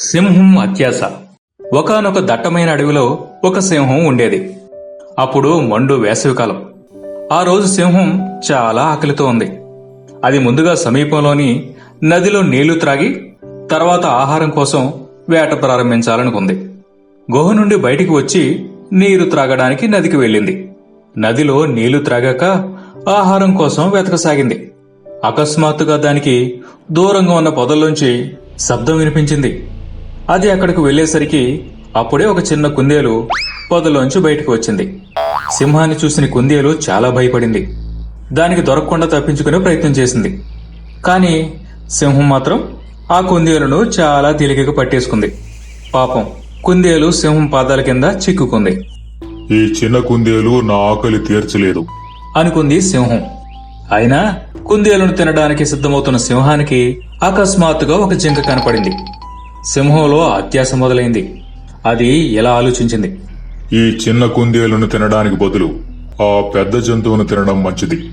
సింహం అత్యాస. ఒకానొక దట్టమైన అడవిలో ఒక సింహం ఉండేది. అప్పుడు మండు వేసవికాలం. ఆ రోజు సింహం చాలా ఆకలితో ఉంది. అది ముందుగా సమీపంలోని నదిలో నీళ్ళు త్రాగి తర్వాత ఆహారం కోసం వేట ప్రారంభించాలనుకుంది. గుహ నుండి బయటికి వచ్చి నీరు త్రాగడానికి నదికి వెళ్ళింది. నదిలో నీళ్ళు త్రాగాక ఆహారం కోసం వెతకసాగింది. అకస్మాత్తుగా దానికి దూరంగా ఉన్న పొదల్లోంచి శబ్దం వినిపించింది. అది అక్కడికి వెళ్ళేసరికి అప్పుడే ఒక చిన్న కుందేలు పొదలోంచి బయటకు వచ్చింది. సింహాన్ని చూసిన కుందేలు చాలా భయపడింది. దానికి దొరకకుండా తప్పించుకునే ప్రయత్నం చేసింది. కానీ సింహం మాత్రం ఆ కుందేలును చాలా తేలికగా పట్టేసుకుంది. పాపం కుందేలు సింహం పాదాల కింద చిక్కుకుంది. ఈ చిన్న కుందేలు నా ఆకలి తీర్చలేదు. అనుకుంది సింహం. అయినా కుందేలును తినడానికి సిద్ధమవుతున్న సింహానికి అకస్మాత్తుగా ఒక జింక కనపడింది. సింహంలో అత్యాస మొదలైంది. అది ఎలా ఆలోచించింది? ఈ చిన్న కుందేలును తినడానికి బదులు ఆ పెద్ద జంతువును తినడం మంచిది.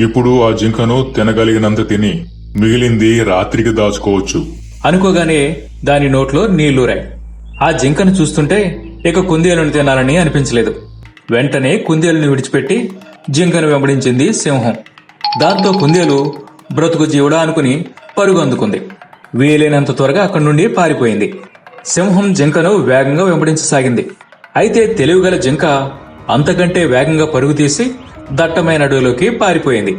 ఇప్పుడు ఆ జింకను తినగలిగినంత తిని మిగిలింది రాత్రికి దాచుకోవచ్చు. అనుకోగానే దాని నోట్లో నీళ్ళూరాయి. ఆ జింకను చూస్తుంటే ఇక కుందేలును తినాలని అనిపించలేదు. వెంటనే కుందేలుని విడిచిపెట్టి జింకను వెంబడించింది సింహం. దాంతో కుందేలు బ్రతుకు జీవుడా అనుకుని పరుగు అందుకుంది వీలైనంత త్వరగా అక్కడి నుండి పారిపోయింది. సింహం జింకను వేగంగా వెంబడించసాగింది. అయితే తెలివిగల జింక అంతకంటే వేగంగా పరుగు తీసి దట్టమైన అడవిలోకి పారిపోయింది.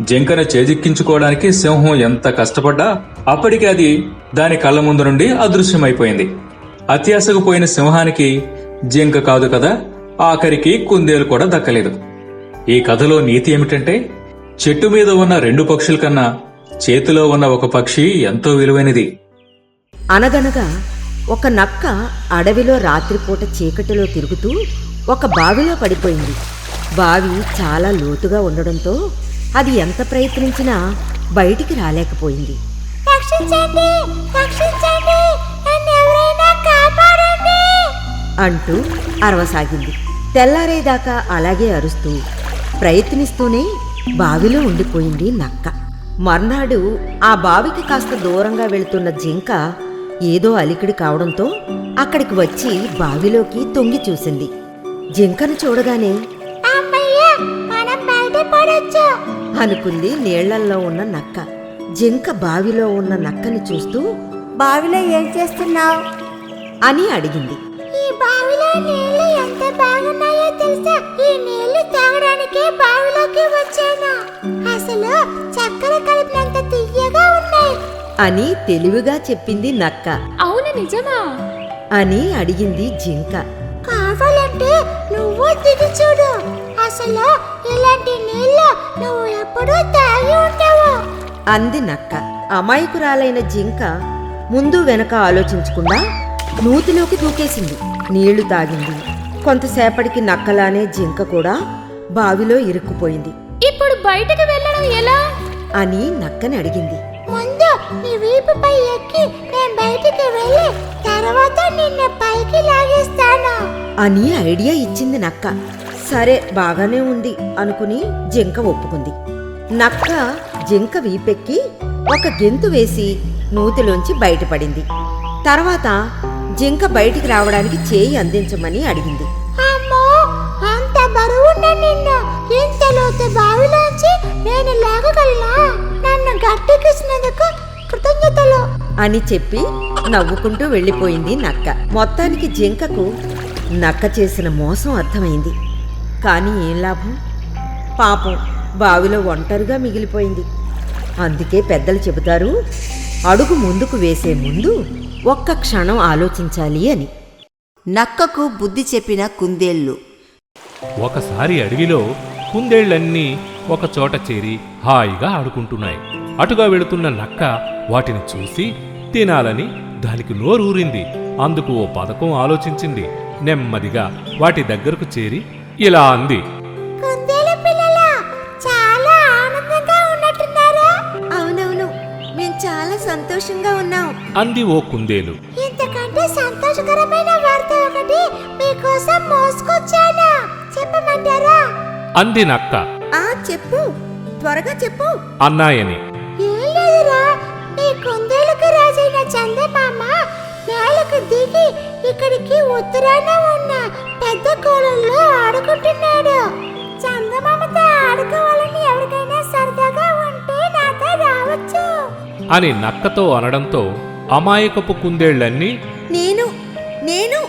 జింకను చేజిక్కించుకోవడానికి సింహం ఎంత కష్టపడ్డా అప్పటికి అది దాని కళ్ళ ముందు నుండి అదృశ్యమైపోయింది. అత్యాశకు పోయిన సింహానికి జింక కాదు కదా ఆఖరికి కుందేలు కూడా దక్కలేదు. ఈ కథలో నీతి ఏమిటంటే చెట్టు మీద ఉన్న రెండు పక్షుల కన్నా చేతిలో ఉన్న ఒక పక్షి ఎంతో విలువైనది. అనగనగా ఒక నక్క అడవిలో రాత్రిపూట చీకటిలో తిరుగుతూ ఒక బావిలో పడిపోయింది. బావి చాలా లోతుగా ఉండడంతో అది ఎంత ప్రయత్నించినా బయటికి రాలేకపోయింది. అంటూ అరవసాగింది. తెల్లారేదాకా అలాగే అరుస్తూ ప్రయత్నిస్తూనే బావిలో ఉండిపోయింది నక్క. మర్నాడు ఆ బావికి కాస్త దూరంగా వెళుతున్న జింక ఏదో అలికిడి కావడంతో అక్కడికి వచ్చి బావిలోకి తొంగి చూసింది. జింకను చూడగానే అనుకుంది నీళ్ళల్లో ఉన్న నక్క. జింక బావిలో ఉన్న నక్కని చూస్తూ బావిలో ఏం చేస్తున్నావు? అని అడిగింది. బావిలో నీళ్ళు ఎంత బాగున్నాయో తెలుసా? ఈ నీళ్ళు తాగడానికి బావిలోకి వచ్చాను. అసలు చక్కెర కలిపినంత తీయగా ఉన్నాయి. అని తెలివిగా చెప్పింది నక్క. అవును నిజమా? అని అడిగింది జింక. కావాలంటే నువ్వు దిగి చూడు. అసలు ఇలాంటి నీళ్ళు నువ్వు ఎప్పుడూ తాగి ఉండవు. అంది నక్క. అమాయకురాలైన జింక ముందు వెనక ఆలోచించకుండా నూతిలోకి దూకేసింది. నీళ్ళు తాగింది. కొంతసేపటికి నక్కలానే జింక కూడా బావిలో ఇరుక్కుపోయింది. ఇప్పుడు బయటకు వెళ్ళడం ఎలా? అని నక్కని అడిగింది. ముందు నీ వీపుపై ఎక్కి నేను బయటికి వెళ్ళి తర్వాత నిన్ను పైకి లాగేస్తాను. అని ఐడియా ఇచ్చింది నక్క. సరే బాగానే ఉంది అనుకుని జింక ఒప్పుకుంది. నక్క జింక వీపెక్కి ఒక గెంతు వేసి నూతిలోంచి బయటపడింది. తర్వాత జింక బయటికి రావడానికి చేయి అందించమని అడిగింది. అమ్మో అంత బరువున్న నిన్ను. ఇంత లోతు బావిలోంచి నేను లాగగలనా నన్ను గట్టెక్కించినందుకు కృతజ్ఞతలు. అని చెప్పి నవ్వుకుంటూ వెళ్ళిపోయింది నక్క. మొత్తానికి జింకకు నక్క చేసిన మోసం అర్థమైంది. కానీ ఏం లాభం? పాపం బావిలో ఒంటరిగా మిగిలిపోయింది. అందుకే పెద్దలు చెబుతారు అడుగు ముందుకు వేసే ముందు ఒక్క క్షణం ఆలోచించాలి అని. నక్కకు బుద్ధి చెప్పిన కుందేళ్ళు. ఒకసారి అడవిలో కుందేళ్ళన్నీ ఒక చోట చేరి హాయిగా ఆడుకుంటున్నాయి. అటుగా వెళుతున్న నక్క వాటిని చూసి తినాలని దానికి నోరూరింది. అందుకు ఓ పథకం ఆలోచించింది. నెమ్మదిగా వాటి దగ్గరకు చేరి ఇలా అంది. సంతోషంగా ఉన్నాం అంది ఓ కుందేలు. ఇంతకంటే సంతోషకరమైన వార్త ఒకటి మీకోసం మోసుకొచ్చాను? చెప్పమంటారా? అంది నక్క. ఆ చెప్పు. త్వరగా చెప్పు. అన్నాయని. ఏం లేదురా మీ కుందేలుకు రాజైన చందమామ లోపలికి దిగి ఇక్కడికి ఉత్తరాన ఉన్న పెద్ద కోలంలో ఆడుకుంటున్నాడు. చందమామతో ఆడుకోవాలని ఎవరికైనా సరదాగా ఉంటే నాతో రావచ్చు. అని నక్కతో అనడంతో అమాయకపు కుందేళ్ళన్నీ నేను నేను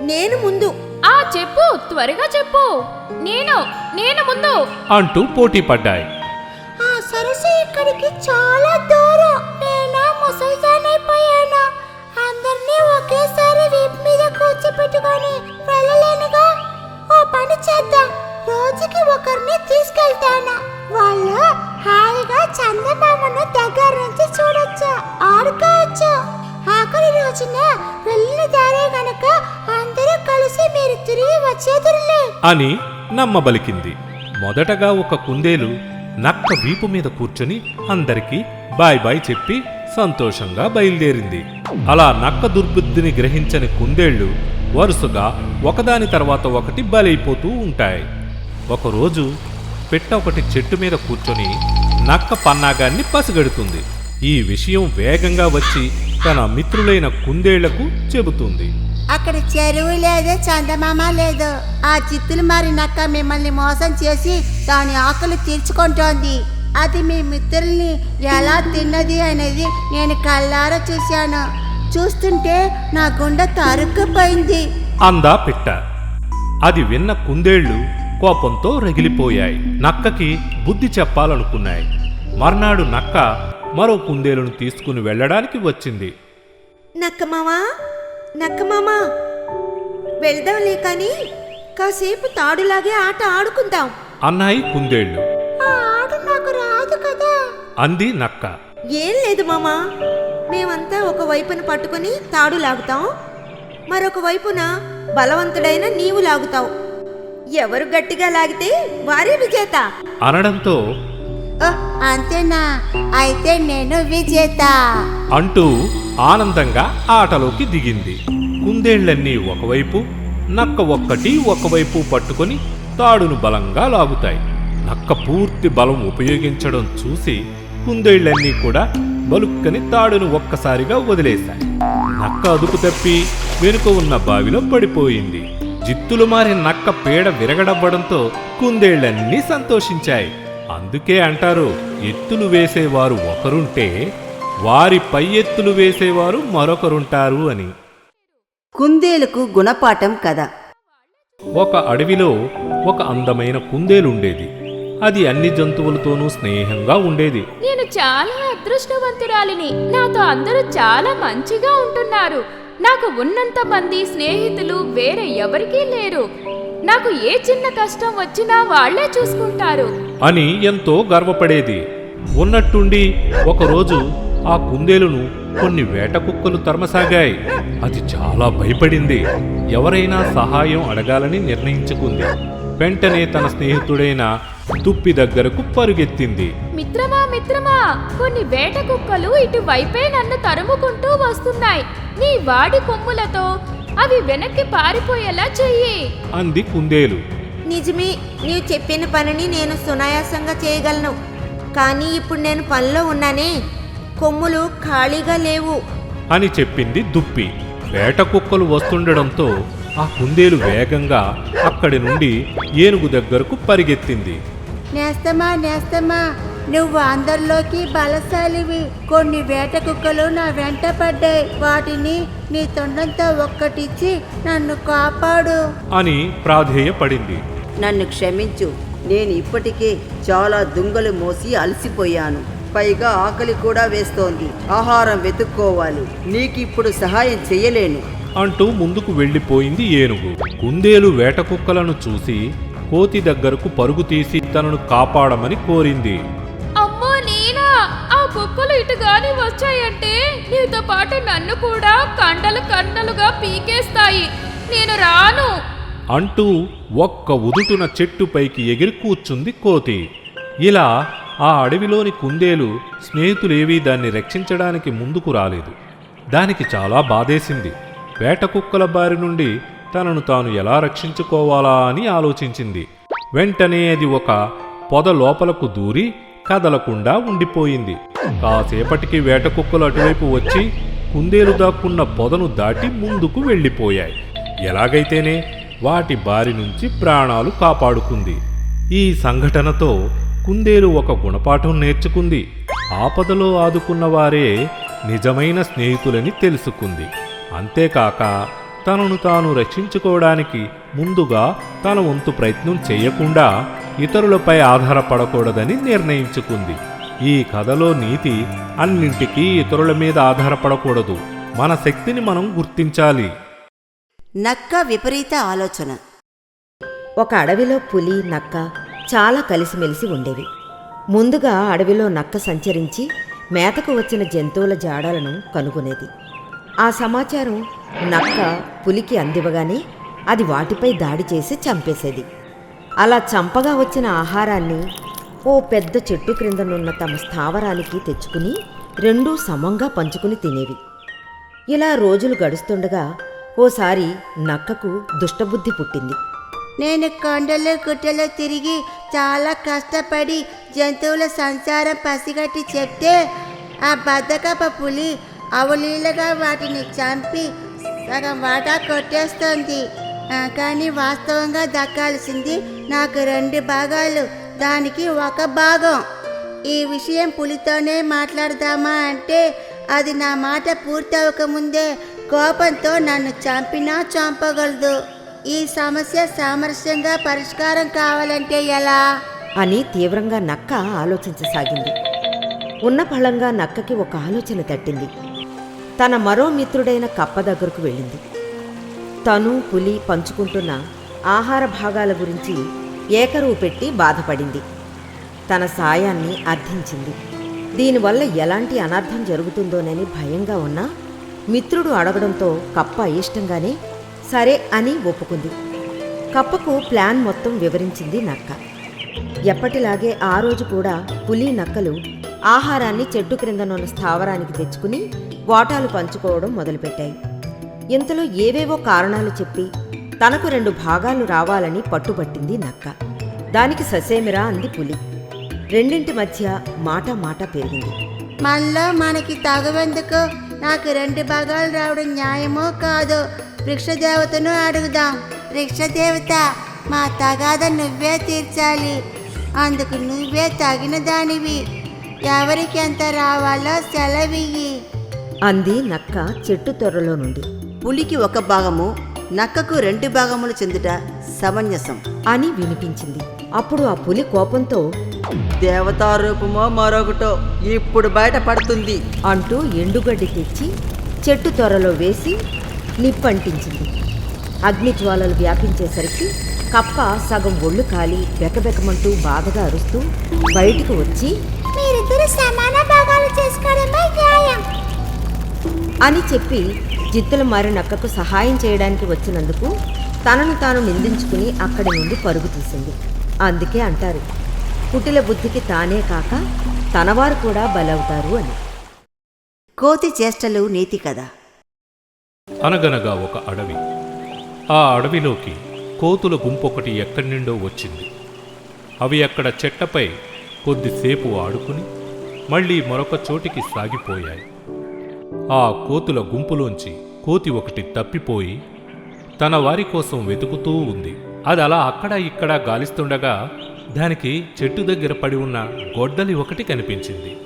నేను ముందు. ఆ చెప్పు త్వరగా చెప్పు. నేను నేను ముందు. అంటూ పోటీ పడ్డాయి. ఆ సరస్సు ఇక్కడికి చాలా దూరం. నేను ముసల్దానైపోయాను అందరినీ ఒకేసారి వీపు మీద కూర్చోపెట్టుకొని వెళ్ళలేనుగా. ఓ పని చేద్దాం. రోజుకి ఒకరిని తీసుకెళ్తాను? వాళ్ళు హాయిగా చందమామను దగ్గర నుంచి చూడొచ్చు ఆడుకోవచ్చు. ఆఖరి రోజున వెళ్ళిన దారే గనక అందరూ కలిసి మీరు తిరిగి వచ్చేదిలే అని నమ్మబలికింది. మొదటగా ఒక కుందేలు నక్క వీపు మీద కూర్చొని అందరికీ బాయ్ బాయ్ చెప్పి సంతోషంగా బయలుదేరింది. అలా నక్క దుర్బుద్ధిని గ్రహించని కుందేళ్ళు వరుసగా ఒకదాని తర్వాత ఒకటి బలైపోతూ ఉంటాయి. ఒకరోజు పెట్ట ఒకటి చెట్టు మీద కూర్చొని నక్క పన్నాగాన్ని పసిగడుతుంది. ఈ విషయం వేగంగా వచ్చి తన మిత్రులైన కుందేళ్ళకు చెబుతుంది. అక్కడ చెరువు లేదు చందమామ లేదు. ఆ చిత్తులు మారి నక్క మిమ్మల్ని మోసం చేసి దాని ఆకలి తీర్చుకుంటోంది. అది మీ మిత్రుల్ని ఎలా తిన్నది అనేది నేను కళ్ళారా చూశాను. చూస్తుంటే నా గుండె తరుక్కుపోయింది. అందా పిట్ట. అది విన్న కుందేళ్ళు కోపంతో రగిలిపోయాయి. నక్కకి బుద్ధి చెప్పాలనుకున్నాయి. మర్నాడు నక్క మరో కుందేలును తీసుకుని వెళ్ళడానికి వచ్చింది. నక్కమామా నక్కమామా వెళ్దాంలే కానీ కాసేపు తాడులాగే ఆట ఆడుకుందాం. అన్నాయి కుందేళ్ళు. నాకు రాదు కదా. అంది నక్క. ఏం లేదు మామా మేమంతా ఒక వైపున పట్టుకొని తాడు లాగుతాం మరొక వైపున బలవంతుడైన నీవు లాగుతావు. ఎవరు గట్టిగా లాగితే వారే విజేత. అనడంతో అంతేనా? అయితే నేను విజేత. అంటూ ఆనందంగా ఆటలోకి దిగింది. కుందేళ్ళన్నీ ఒకవైపు నక్క ఒక్కటి ఒకవైపు పట్టుకొని తాడును బలంగా లాగుతాయి. నక్క పూర్తి బలం ఉపయోగించడం చూసి కుందేళ్ళన్నీ కూడా బలుక్కని తాడును ఒక్కసారిగా వదిలేశాయి. నక్క అదుపు తప్పి వెనుక ఉన్న బావిలో పడిపోయింది. జిత్తులు మారి నక్క పీడ విరగడవ్వడంతో కుందేళ్ళన్నీ సంతోషించాయి. అందుకే అంటారు ఎత్తులు వేసేవారు ఒకరుంటే వారి పై ఎత్తులు వేసేవారు మరొకరుంటారు అని. కుందేలుకు గుణపాఠం కథ. ఒక అడవిలో ఒక అందమైన కుందేలుండేది. అది అన్ని జంతువులతోనూ స్నేహంగా ఉండేది. నేను చాలా అదృష్టవంతురాలిని. నాతో అందరూ చాలా మంచిగా ఉంటున్నారు. నాకు ఉన్నంత మంది స్నేహితులు వేరే ఎవరికీ లేరు. నాకు ఏ చిన్న కష్టం వచ్చినా వాళ్ళే చూసుకుంటారు. అని ఎంతో గర్వపడేది. ఉన్నట్టుండి ఒకరోజు ఆ కుందేలును కొన్ని వేట కుక్కలు తరమసాగాయి. అది చాలా భయపడింది. ఎవరైనా సహాయం అడగాలని నిర్ణయించుకుంది. వెంటనే తన స్నేహితుడైన తుప్పి దగ్గరకు పరుగెత్తింది. మిత్రమా మిత్రమా కొన్ని వేట కుక్కలు ఇటువైపే నన్ను తరుముకుంటూ వస్తున్నాయి. నీ వాడి కొమ్ములతో అవి వెనక్కి పారిపోయేలా చెయ్యి. అంది కుందేలు. నిజమే నీవు చెప్పిన పనిని నేను సునాయాసంగా చేయగలను. కానీ ఇప్పుడు నేను పనిలో ఉన్నానే కొమ్ములు ఖాళీగా లేవు. అని చెప్పింది దుప్పి. వేట కుక్కలు వస్తుండడంతో ఆ కుందేలు వేగంగా అక్కడి నుండి ఏనుగు దగ్గరకు పరిగెత్తింది. నేస్తమా నేస్తమా నువ్వు అందరిలోకి బలశాలివి. కొన్ని వేట కుక్కలు నా వెంట పడ్డాయి. వాటిని నీ తొండంతో ఒక్కటిచ్చి నన్ను కాపాడు. అని ప్రాధేయపడింది. నన్ను క్షమించు. నేను ఇప్పటికే చాలా దుంగలు మోసి అలసిపోయాను. పైగా ఆకలి కూడా వేస్తోంది. ఆహారం వెతుక్కోవాలి. నీకిప్పుడు సహాయం చెయ్యలేను అంటూ ముందుకు వెళ్ళిపోయింది ఏనుగు. కుందేలు వేట కుక్కలను చూసి కోతి దగ్గరకు పరుగు తీసి తనను కాపాడమని కోరింది. అమ్మో నేనా ఆ కుక్కలు ఇటుగాని వచ్చాయంటే నీతో పాటు నన్ను కూడా కండలు కండలుగా పీకేస్తాయి. నేను రాను. అంటూ ఒక్క ఉదుటున చెట్టుపైకి ఎగిరి కూర్చుంది కోతి. ఇలా ఆ అడవిలోని కుందేలు స్నేహితులేవీ దాన్ని రక్షించడానికి ముందుకు రాలేదు. దానికి చాలా బాధేసింది. వేట కుక్కల బారి నుండి తనను తాను ఎలా రక్షించుకోవాలా అని ఆలోచించింది. వెంటనే అది ఒక పొద లోపలకు దూరి కదలకుండా ఉండిపోయింది. కాసేపటికి వేట కుక్కలు అటువైపు వచ్చి కుందేలు దాక్కున్న పొదను దాటి ముందుకు వెళ్ళిపోయాయి. ఎలాగైతేనే వాటి బారి నుంచి ప్రాణాలు కాపాడుకుంది. ఈ సంఘటనతో కుందేలు ఒక గుణపాఠం నేర్చుకుంది. ఆపదలో ఆదుకున్న వారే నిజమైన స్నేహితులని తెలుసుకుంది. అంతేకాక తనను తాను రక్షించుకోవడానికి ముందుగా తన వంతు ప్రయత్నం చేయకుండా ఇతరులపై ఆధారపడకూడదని నిర్ణయించుకుంది. ఈ కథలో నీతి అన్నింటికీ ఇతరుల మీద ఆధారపడకూడదు. మన శక్తిని మనం గుర్తించాలి. నక్క విపరీత ఆలోచన. ఒక అడవిలో పులి నక్క చాలా కలిసిమెలిసి ఉండేవి. ముందుగా అడవిలో నక్క సంచరించి మేతకు వచ్చిన జంతువుల జాడలను కనుగొనేది. ఆ సమాచారం నక్క పులికి అందివ్వగానే అది వాటిపై దాడి చేసి చంపేసేది. అలా చంపగా వచ్చిన ఆహారాన్ని ఓ పెద్ద చెట్టు క్రిందనున్న తమ స్థావరానికి తెచ్చుకుని రెండూ సమంగా పంచుకుని తినేవి. ఇలా రోజులు గడుస్తుండగా ఓసారి నక్కకు దుష్టబుద్ధి పుట్టింది. నేను కొండలు గుట్టలు తిరిగి చాలా కష్టపడి జంతువుల సంసారం పసిగట్టి చెప్తే ఆ బద్దకప పులి అవలీలగా వాటిని చంపి సగం వాటా కొట్టేస్తోంది. కానీ వాస్తవంగా దక్కాల్సింది నాకు రెండు భాగాలు. దానికి ఒక భాగం. ఈ విషయం పులితోనే మాట్లాడదామా అంటే అది నా మాట పూర్తవకముందే కోపంతో నన్ను చంపినా చంపగలదు. ఈ సమస్య సామరస్యంగా పరిష్కారం కావాలంటే ఎలా? అని తీవ్రంగా నక్క ఆలోచించసాగింది. ఉన్న ఫలంగా నక్కకి ఒక ఆలోచన తట్టింది. తన మరో మిత్రుడైన కప్ప దగ్గరకు వెళ్ళింది. తను పులి పంచుకుంటున్న ఆహార భాగాల గురించి ఏకరువు పెట్టి బాధపడింది. తన సాయాన్ని అర్థించింది. దీనివల్ల ఎలాంటి అనర్థం జరుగుతుందోనని భయంగా ఉన్నా మిత్రుడు అడగడంతో కప్ప ఇష్టంగానే సరే అని ఒప్పుకుంది. కప్పకు ప్లాన్ మొత్తం వివరించింది నక్క. ఎప్పటిలాగే ఆ రోజు కూడా పులి నక్కలు ఆహారాన్ని చెట్టు క్రిందనున్న స్థావరానికి తెచ్చుకుని వాటాలు పంచుకోవడం మొదలుపెట్టాయి. ఇంతలో ఏవేవో కారణాలు చెప్పి తనకు రెండు భాగాలు రావాలని పట్టుబట్టింది నక్క. దానికి ససేమిరా అంది పులి. రెండింటి మధ్య మాట మాట పెరిగింది. మనలో మనకి తగవెందుకు? నాకు రెండు భాగాలు రావడం న్యాయమో కాదో? వృక్షదేవతను అడుగుదాం. వృక్షదేవత మా తగాద నువ్వే తీర్చాలి. అందుకు నువ్వే తగిన దానివి. ఎవరికి ఎంత రావాలో సెలవియ్యి. అంది నక్క చెట్టు తొర్రలో నుండి. పులికి ఒక భాగము నక్కకు రెండు భాగములు చెందుట సమంజసం. అని వినిపించింది. అప్పుడు ఆ పులి కోపంతో దేవతా రూపమో మరొకటో ఇప్పుడు బయట పడుతుంది. అంటూ ఎండుగడ్డి తెచ్చి చెట్టు త్వరలో వేసి నిప్పంటించింది. అగ్నిజ్వాలలు వ్యాపించేసరికి కప్ప సగం ఒళ్ళు కాలి బెకబెకమంటూ బాధగా అరుస్తూ బయటికి వచ్చి మీరిద్దరు సమాన భాగాలు చేసుకోవడమే న్యాయం. అని చెప్పి జిత్తుల మారి నక్కకు సహాయం చేయడానికి వచ్చినందుకు తనను తాను నిందించుకుని అక్కడి నుండి పరుగు తీసింది. అందుకే అంటారు కుటిల బుద్ధికి తానే కాక తనవారు కూడా బలవుతారు అని. కోతి చేష్టలు నీతి కదా అనగనగా ఒక అడవి. ఆ అడవిలోకి కోతుల గుంపొకటి ఎక్కడి నుండో వచ్చింది. అవి అక్కడ చెట్టపై కొద్దిసేపు ఆడుకుని మళ్ళీ మరొక చోటికి సాగిపోయాయి. ఆ కోతుల గుంపులోంచి కోతి ఒకటి తప్పిపోయి తన వారి కోసం వెతుకుతూ ఉంది. అది అలా అక్కడ ఇక్కడ గాలిస్తుండగా దానికి చెట్టు దగ్గర పడి ఉన్న గొడ్డలి ఒకటి కనిపించింది.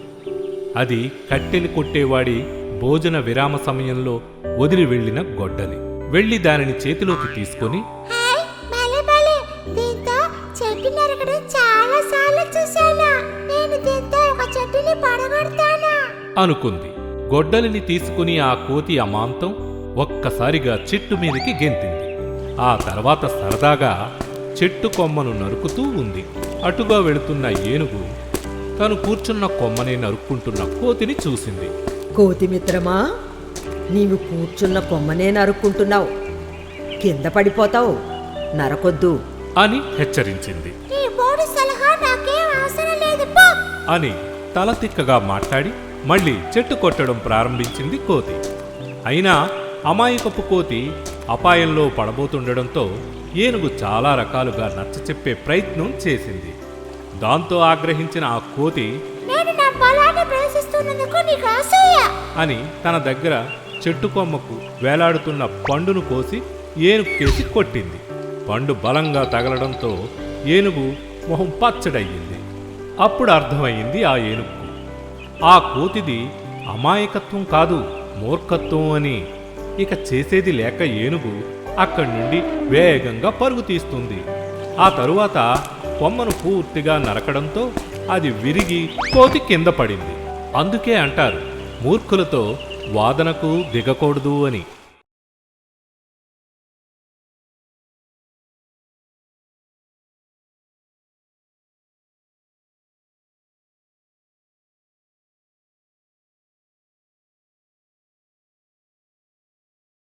అది కట్టెలు కొట్టేవాడి భోజన విరామ సమయంలో వదిలి వెళ్ళిన గొడ్డలి. వెళ్ళి దానిని చేతిలోకి తీసుకొని అనుకుంది. గొడ్డలిని తీసుకుని ఆ కోతి అమాంతం ఒక్కసారిగా చెట్టు మీదకి గెంతింది. ఆ తర్వాత సరదాగా చెట్టు కొమ్మను నరుకుతూ ఉంది. అటుగా వెళుతున్న ఏనుగు తను కూర్చున్న కొమ్మని నరుక్కుంటున్న కోతిని చూసింది. కోతి మిత్రమా నీవు కూర్చున్న కొమ్మనే నరుక్కుంటున్నావు. కింద పడిపోతావు. నరకొద్దు. అని హెచ్చరించింది. నీ బోడి సలహా నాకేం అవసరం లేదు పో అని తల తిక్కగా మాట్లాడి మళ్ళీ చెట్టు కొట్టడం ప్రారంభించింది కోతి. అయినా అమాయకపు కోతి అపాయంలో పడబోతుండడంతో ఏనుగు చాలా రకాలుగా నచ్చచెప్పే ప్రయత్నం చేసింది. దాంతో ఆగ్రహించిన ఆ కోతి అని తన దగ్గర చెట్టు కొమ్మకు వేలాడుతున్న పండును కోసి ఏనుగుకేసి కొట్టింది. పండు బలంగా తగలడంతో ఏనుగు మొహం పచ్చడయ్యింది. అప్పుడు అర్థమైంది ఆ ఏనుగుకు ఆ కోతిది అమాయకత్వం కాదు మూర్ఖత్వం అని. ఇక చేసేది లేక ఏనుగు అక్కడి నుండి వేగంగా పరుగు తీస్తుంది. ఆ తరువాత కొమ్మను పూర్తిగా నరకడంతో అది విరిగి కోతి కింద పడింది. అందుకే అంటారు మూర్ఖులతో వాదనకు దిగకూడదు అని.